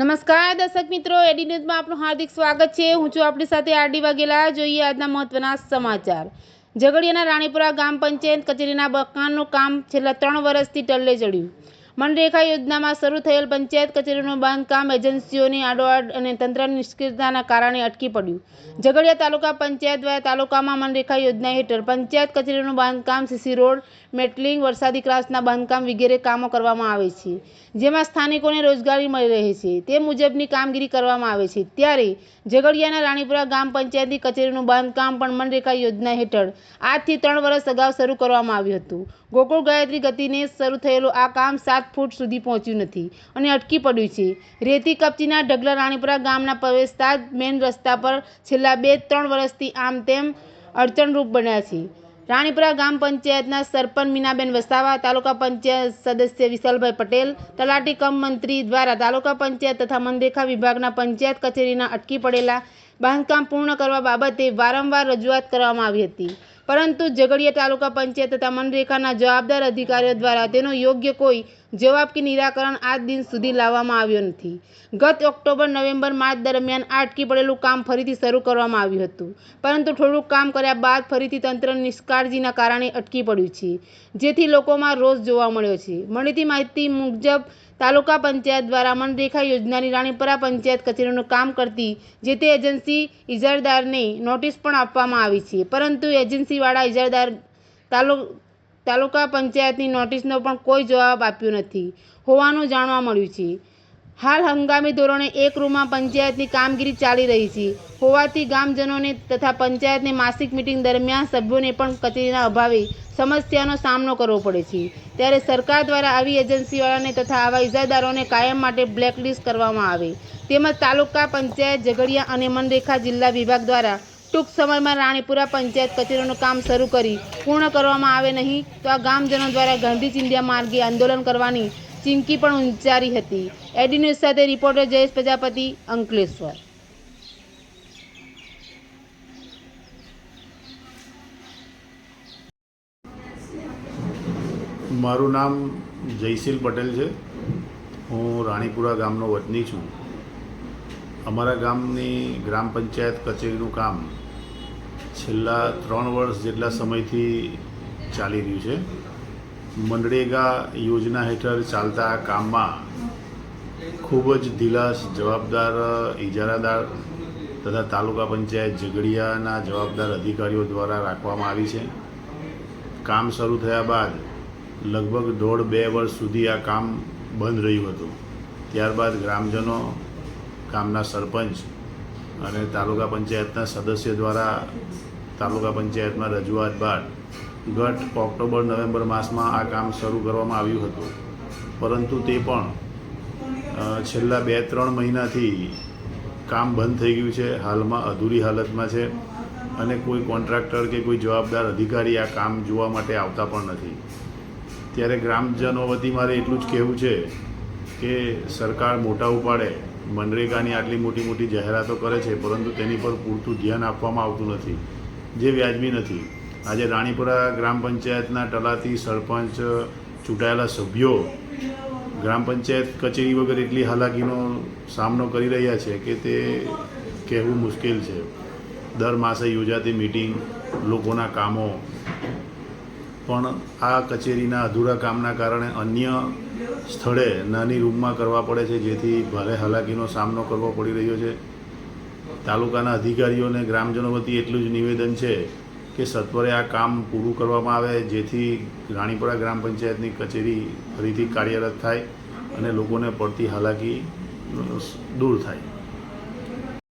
નમસ્કાર, દર્શક મિત્રો. એડી ન્યૂઝમાં આપનું હાર્દિક સ્વાગત છે. હું છું આપણી સાથે આરડી વાઘેલા. જોઈએ આજના મહત્વના સમાચાર. ઝઘડિયાના રાણીપુરા ગામ પંચાયત કચેરીના મકાનનું કામ છેલ્લા ત્રણ વર્ષથી ટલ્લે ચડ્યું. મનરેગા યોજનામાં શરૂ થયેલ પંચાયત કચેરીનું બાંધકામ એજન્સીઓની આડોઆડ અને તંત્રની નિષ્ક્રિયતાના કારણે અટકી પડ્યું. ઝઘડિયા તાલુકા પંચાયત દ્વારા તાલુકામાં મનરેગા યોજના હેઠળ પંચાયત કચેરીનું બાંધકામ સીસી રોડ, મેટલિંગ, વરસાદી ક્લાસના બાંધકામ વગેરે કામો કરવામાં આવે છે, જેમાં સ્થાનિકોને રોજગારી મળી રહે છે. તે મુજબની કામગીરી કરવામાં આવે છે. ત્યારે ઝઘડિયાના રાણીપુરા ગામ પંચાયતની કચેરીનું બાંધકામ પણ મનરેગા યોજના હેઠળ આજથી ત્રણ વર્ષ અગાઉ શરૂ કરવામાં આવ્યું હતું. ગોકુળ ગાયત્રી ગતિને શરૂ થયેલું આ કામ સાત ફૂટ સુધી પહોંચ્યું નથી અને અટકી પડ્યું છે. રેતી કપચીના ઢગલા રાણીપુરા ગામના પ્રવેશતા જ મેઇન રસ્તા પર છેલ્લા બે ત્રણ વર્ષથી આમ તેમ અડચણરૂપ બન્યા છે. રાણીપુરા ગામ પંચાયતના સરપંચ મીનાબેન વસાવા, તાલુકા પંચાયત સદસ્ય વિશાલભાઈ પટેલ, તલાટી કમ મંત્રી દ્વારા તાલુકા પંચાયત તથા મનરેખા વિભાગના પંચાયત કચેરીના અટકી પડેલા બાંધકામ પૂર્ણ કરવા બાબતે વારંવાર રજૂઆત કરવામાં આવી હતી. પરંતુ ઝઘડિયા તાલુકા પંચાયત તથા મનરેખાના જવાબદાર અધિકારીઓ દ્વારા તેનો યોગ્ય કોઈ જવાબ કે નિરાકરણ આજ દિન સુધી લાવવામાં આવ્યો નથી. ગત ઓક્ટોબર, નવેમ્બર, માર્ચ દરમિયાન આ અટકી પડેલું કામ ફરીથી શરૂ કરવામાં આવ્યું હતું. પરંતુ થોડુંક કામ કર્યા બાદ ફરીથી તંત્ર નિષ્કાળજીના કારણે અટકી પડ્યું છે, જેથી લોકોમાં રોષ જોવા મળ્યો છે. મળતી માહિતી મુજબ, તાલુકા પંચાયત દ્વારા મનરેખા યોજનાની રાણીપરા પંચાયત કચેરીનું કામ કરતી, જે તે એજન્સી ઇજારદારને નોટિસ પણ આપવામાં આવી છે. પરંતુ એજન્સીવાળા ઇજારદાર તાલુ તાલુકા પંચાયતની નોટિસનો પણ કોઈ જવાબ આપ્યો નથી. હોવાનું જાણવા મળ્યું છે. હાલ હંગામી ધોરણે એક રૂમમાં પંચાયતની કામગીરી ચાલી રહી છે. હોવાથી ગામજનોને તથા પંચાયતની માસિક મિટિંગ દરમિયાન સભ્યોને પણ કચેરીના અભાવે સમસ્યાનો સામનો કરવો પડે છે. ત્યારે સરકાર દ્વારા આવી એજન્સીવાળાને તથા આવા ઇજાદારોને કાયમ માટે બ્લેકલિસ્ટ કરવામાં આવે. તેમજ તાલુકા પંચાયત ઝઘડિયા અને મનરેખા જિલ્લા વિભાગ દ્વારા ટૂંક સમયમાં રાણીપુરા પંચાયત કચેરીનું કામ શરૂ કરી પૂર્ણ કરવામાં આવે નહીં તો આ ગામજનો દ્વારા ગાંધી ચિંધ્યા માર્ગે આંદોલન કરવાની ચીમકી પણ ઉચ્ચારી હતી. એડી ન્યૂઝ સાથે રિપોર્ટર જયેશ પ્રજાપતિ, અંકલેશ્વર. મારું નામ જયશીલ પટેલ છે. હું રાણીપુરા ગામનો વતની છું. અમારા ગામની ગ્રામ પંચાયત કચેરીનું કામ છેલ્લા ત્રણ વર્ષ જેટલા સમયથી ચાલી રહ્યું છે. મનરેગા યોજના હેઠળ ચાલતા આ કામમાં ખૂબ જ ઢીલાસ જવાબદાર ઇજારાદાર તથા તાલુકા પંચાયત ઝઘડિયાના જવાબદાર અધિકારીઓ દ્વારા રાખવામાં આવી છે. કામ શરૂ થયા બાદ લગભગ દોઢ બે વર્ષ સુધી આ કામ બંધ રહ્યું હતું. ત્યારબાદ ગ્રામજનો ગામના સરપંચ અને તાલુકા પંચાયતના સદસ્ય દ્વારા તાલુકા પંચાયતમાં રજૂઆત બાદ ગત ઓક્ટોબર, નવેમ્બર માસમાં આ કામ શરૂ કરવામાં આવ્યું હતું. પરંતુ તે પણ છેલ્લા બે, ત્રણ મહિનાથી કામ બંધ થઈ ગયું છે. હાલમાં અધૂરી હાલતમાં છે અને કોઈ કોન્ટ્રાક્ટર કે કોઈ જવાબદાર અધિકારી આ કામ જોવા માટે આવતા પણ નથી. ત્યારે ગ્રામજનો વતી મારે એટલું જ કહેવું છે કે સરકાર મોટા ઉપાડે મનરેગાની આટલી મોટી મોટી જાહેરાતો કરે છે, પરંતુ તેની પર પૂરતું ધ્યાન આપવામાં આવતું નથી, જે વ્યાજબી નથી. આજે રાણીપુરા ગ્રામ પંચાયતના ટલાથી સરપંચ ચૂંટાયેલા સભ્યો ગ્રામ પંચાયત કચેરી વગર એટલી હાલાકીનો સામનો કરી રહ્યા છે કે તે કહેવું મુશ્કેલ છે. દર માસે યોજાતી મિટિંગ, લોકોના કામો પણ આ કચેરીના અધૂરા કામના કારણે અન્ય સ્થળે નાની રૂમમાં કરવા પડે છે, જેથી ભારે હાલાકીનો સામનો કરવો પડી રહ્યો છે. તાલુકાના અધિકારીઓને ગ્રામજનો વતી એટલું જ નિવેદન છે કે સત્વરે આ કામ પૂરું કરવામાં આવે, જેથી રાણીપુરા ગ્રામ પંચાયતની કચેરી ફરીથી કાર્યરત થાય અને લોકોને પડતી હાલાકી દૂર થાય.